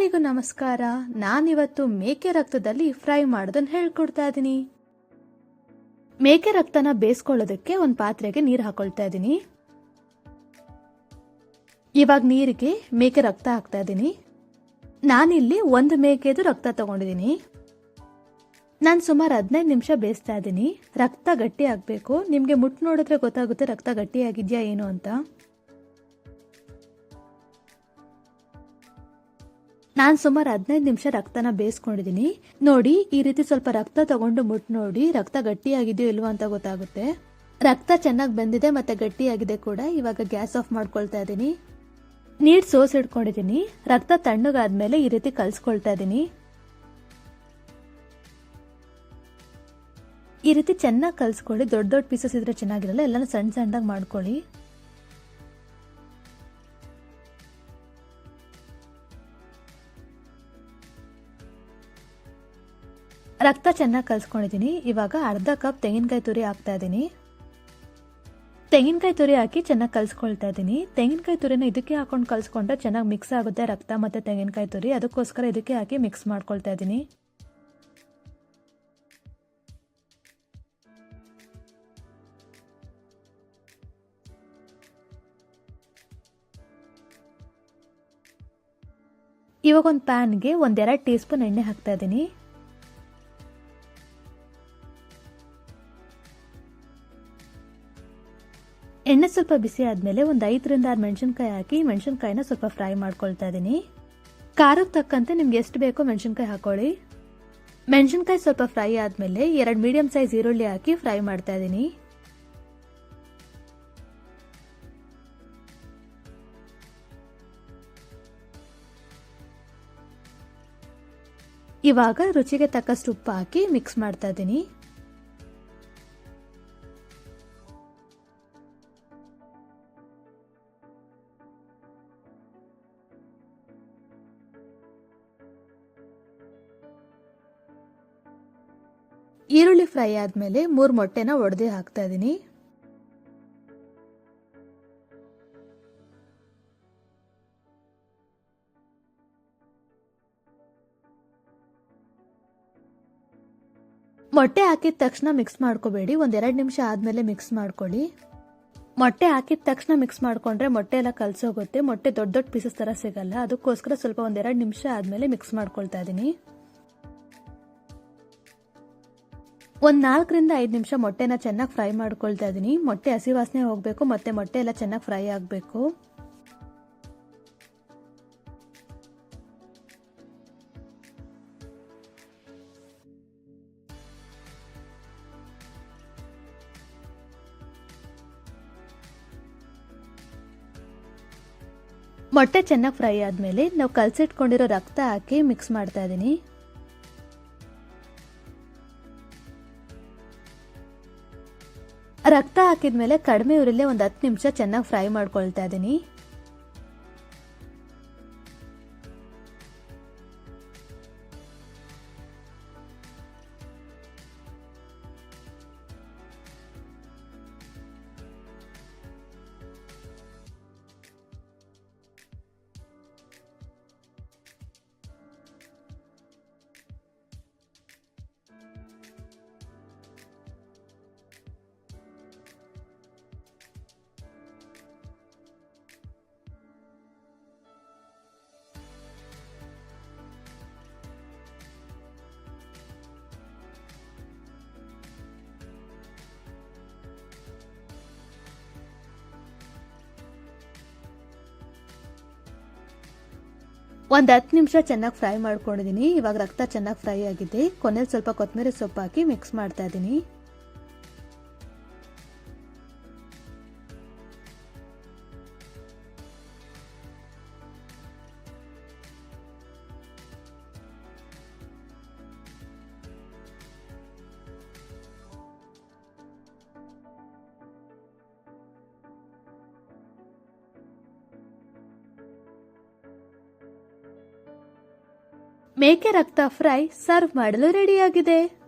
ಎಲ್ಲರಿಗೂ ನಮಸ್ಕಾರ. ನಾನಿವತ್ತು ಮೇಕೆ ರಕ್ತದಲ್ಲಿ ಫ್ರೈ ಮಾಡೋದನ್ನ ಹೇಳ್ಕೊಡ್ತಾ ಇದ್ದೀನಿ ಮೇಕೆ ರಕ್ತನ ಬೇಯಿಸ್ಕೊಳ್ಳೋದಕ್ಕೆ ಒಂದು ಪಾತ್ರೆಗೆ ನೀರು ಹಾಕೊಳ್ತಾ ಇದ್ದೀನಿ ಇವಾಗ ನೀರಿಗೆ ಮೇಕೆ ರಕ್ತ ಹಾಕ್ತಾ ಇದ್ದೀನಿ ನಾನಿಲ್ಲಿ ಒಂದು ಮೇಕೆದು ರಕ್ತ ತಗೊಂಡಿದ್ದೀನಿ ನಾನು ಸುಮಾರು ಹದಿನೈದು ನಿಮಿಷ ಬೇಯಿಸ್ತಾ ಇದ್ದೀನಿ ರಕ್ತ ಗಟ್ಟಿ ಆಗಬೇಕು. ನಿಮಗೆ ಮುಟ್ಟು ನೋಡಿದ್ರೆ ಗೊತ್ತಾಗುತ್ತೆ ರಕ್ತ ಗಟ್ಟಿಯಾಗಿದೆಯಾ, ಏನು ಅಂತ. ನಾನು ಸುಮಾರು ಹದಿನೈದು ನಿಮಿಷ ರಕ್ತನ ಬೇಯಿಸ್ಕೊಂಡಿದ್ದೀನಿ ನೋಡಿ, ಈ ರೀತಿ ಸ್ವಲ್ಪ ರಕ್ತ ತಗೊಂಡು ಮುಟ್ ನೋಡಿ, ರಕ್ತ ಗಟ್ಟಿಯಾಗಿದೆಯೋ ಇಲ್ವಾ ಅಂತ ಗೊತ್ತಾಗುತ್ತೆ. ರಕ್ತ ಚೆನ್ನಾಗಿ ಬಂದಿದೆ ಮತ್ತೆ ಗಟ್ಟಿಯಾಗಿದೆ ಕೂಡ, ಇವಾಗ ಗ್ಯಾಸ್ ಆಫ್ ಮಾಡ್ಕೊಳ್ತಾ ಇದ್ದೀನಿ ನೀರು ಇಟ್ಕೊಂಡಿದೀನಿ. ರಕ್ತ ತಣ್ಣಗಾದ್ಮೇಲೆ ಈ ರೀತಿ ಕಲ್ಸ್ಕೊಳ್ತಾ ಇದ್ದೀನಿ ಈ ರೀತಿ ಚೆನ್ನಾಗಿ ಕಲ್ಸ್ಕೊಳ್ಳಿ. ದೊಡ್ಡ ದೊಡ್ಡ ಪೀಸಸ್ ಇದ್ರೆ ಚೆನ್ನಾಗಿರಲ್ಲ, ಎಲ್ಲಾನು ಸಣ್ಣ ಸಣ್ಣದಾಗಿ ಮಾಡ್ಕೊಳ್ಳಿ. ರಕ್ತ ಚೆನ್ನಾಗಿ ಕಲ್ಸ್ಕೊಂಡಿದ್ದೀನಿ ಇವಾಗ ಅರ್ಧ ಕಪ್ ತೆಂಗಿನಕಾಯಿ ತುರಿ ಹಾಕ್ತಾ ಇದ್ದೀನಿ ತೆಂಗಿನಕಾಯಿ ತುರಿ ಹಾಕಿ ಚೆನ್ನಾಗಿ ಕಲ್ಸ್ಕೊಳ್ತಾ ಇದ್ದೀನಿ ತೆಂಗಿನಕಾಯಿ ತುರಿನ ಇದಕ್ಕೆ ಹಾಕೊಂಡು ಕಲಿಸ್ಕೊಂಡ್ರೆ ಚೆನ್ನಾಗಿ ಮಿಕ್ಸ್ ಆಗುತ್ತೆ ರಕ್ತ ಮತ್ತು ತೆಂಗಿನಕಾಯಿ ತುರಿ. ಅದಕ್ಕೋಸ್ಕರ ಇದಕ್ಕೆ ಹಾಕಿ ಮಿಕ್ಸ್ ಮಾಡ್ಕೊಳ್ತಾ ಇದ್ದೀನಿ ಇವಾಗ ಒಂದು ಪ್ಯಾನ್ಗೆ ಒಂದೆರಡು ಟೀ ಸ್ಪೂನ್ ಎಣ್ಣೆ ಹಾಕ್ತಾ ಇದ್ದೀನಿ ಎಣ್ಣೆ ಸ್ವಲ್ಪ ಬಿಸಿ ಆದಮೇಲೆ ಒಂದು ಐದರಿಂದ ಆರು ಮೆಣಸಿನ್ಕಾಯಿ ಹಾಕಿ ಮೆಣಸಿನ್ಕಾಯಿನ ಸ್ವಲ್ಪ ಫ್ರೈ ಮಾಡ್ಕೊಳ್ತಾ ಇದ್ದೀನಿ ಖಾರಕ್ಕೆ ತಕ್ಕಂತೆ ನಿಮ್ಗೆ ಎಷ್ಟು ಬೇಕೋ ಮೆಣಸಿನ್ಕಾಯಿ ಹಾಕೊಳ್ಳಿ. ಮೆಣಸಿನ್ಕಾಯಿ ಸ್ವಲ್ಪ ಫ್ರೈ ಆದಮೇಲೆ ಎರಡು ಮೀಡಿಯಂ ಸೈಜ್ ಈರುಳ್ಳಿ ಹಾಕಿ ಫ್ರೈ ಮಾಡ್ತಾ ಇದ್ದೀನಿ ಇವಾಗ ರುಚಿಗೆ ತಕ್ಕಷ್ಟು ಉಪ್ಪು ಹಾಕಿ ಮಿಕ್ಸ್ ಮಾಡ್ತಾ ಇದ್ದೀನಿ ಈರುಳ್ಳಿ ಫ್ರೈ ಆದಮೇಲೆ ಮೂರು ಮೊಟ್ಟೆನ ಒಡೆದು ಹಾಕ್ತಾ ಇದ್ದೀನಿ ಮೊಟ್ಟೆ ಹಾಕಿದ ತಕ್ಷಣ ಮಿಕ್ಸ್ ಮಾಡ್ಕೋಬೇಡಿ. ಒಂದೆರಡು ನಿಮಿಷ ಆದಮೇಲೆ ಮಿಕ್ಸ್ ಮಾಡ್ಕೊಳ್ಳಿ. ಮೊಟ್ಟೆ ಹಾಕಿದ ತಕ್ಷಣ ಮಿಕ್ಸ್ ಮಾಡ್ಕೊಂಡ್ರೆ ಮೊಟ್ಟೆ ಎಲ್ಲ ಕಲಸೋಗುತ್ತೆ. ಮೊಟ್ಟೆ ದೊಡ್ಡ ದೊಡ್ಡ ಪೀಸಸ್ ಥರ ಸಿಗಲ್ಲ. ಅದಕ್ಕೋಸ್ಕರ ಸ್ವಲ್ಪ ಒಂದೆರಡು ನಿಮಿಷ ಆದಮೇಲೆ ಮಿಕ್ಸ್ ಮಾಡ್ಕೊಳ್ತಾ ಇದ್ದೀನಿ ಒಂದು ನಾಲ್ಕರಿಂದ ಐದು ನಿಮಿಷ ಮೊಟ್ಟೆನ ಚೆನ್ನಾಗಿ ಫ್ರೈ ಮಾಡ್ಕೊಳ್ತಾ ಇದ್ದೀನಿ ಮೊಟ್ಟೆ ಹಸಿ ವಾಸನೆ ಹೋಗಬೇಕು, ಮತ್ತೆ ಮೊಟ್ಟೆ ಎಲ್ಲ ಚೆನ್ನಾಗಿ ಫ್ರೈ ಆಗಬೇಕು. ಮೊಟ್ಟೆ ಚೆನ್ನಾಗಿ ಫ್ರೈ ಆದಮೇಲೆ ನಾವು ಕಲಸಿಟ್ಕೊಂಡಿರೋ ರಕ್ತ ಹಾಕಿ ಮಿಕ್ಸ್ ಮಾಡ್ತಾ ಇದ್ದೀನಿ ರಕ್ತ ಹಾಕಿದ ಮೇಲೆ ಕಡಿಮೆ ಉರಿಲೇ ಒಂದು ಹತ್ತು ನಿಮಿಷ ಚೆನ್ನಾಗಿ ಫ್ರೈ ಮಾಡ್ಕೊಳ್ತಾ ಇದ್ದೀನಿ ಒಂದು ಹತ್ತು ನಿಮಿಷ ಚೆನ್ನಾಗಿ ಫ್ರೈ ಮಾಡ್ಕೊಂಡಿದ್ದೀನಿ ಇವಾಗ ರಕ್ತ ಚೆನ್ನಾಗಿ ಫ್ರೈ ಆಗಿದೆ. ಕೊನೆಯಲ್ಲಿ ಸ್ವಲ್ಪ ಕೊತ್ತಂಬರಿ ಸೊಪ್ಪು ಹಾಕಿ ಮಿಕ್ಸ್ ಮಾಡ್ತಾ ಇದ್ದೀನಿ ಮೇಕೆ ರಕ್ತ ಫ್ರೈ ಸರ್ವ್ ಮಾಡಲು ರೆಡಿಯಾಗಿದೆ.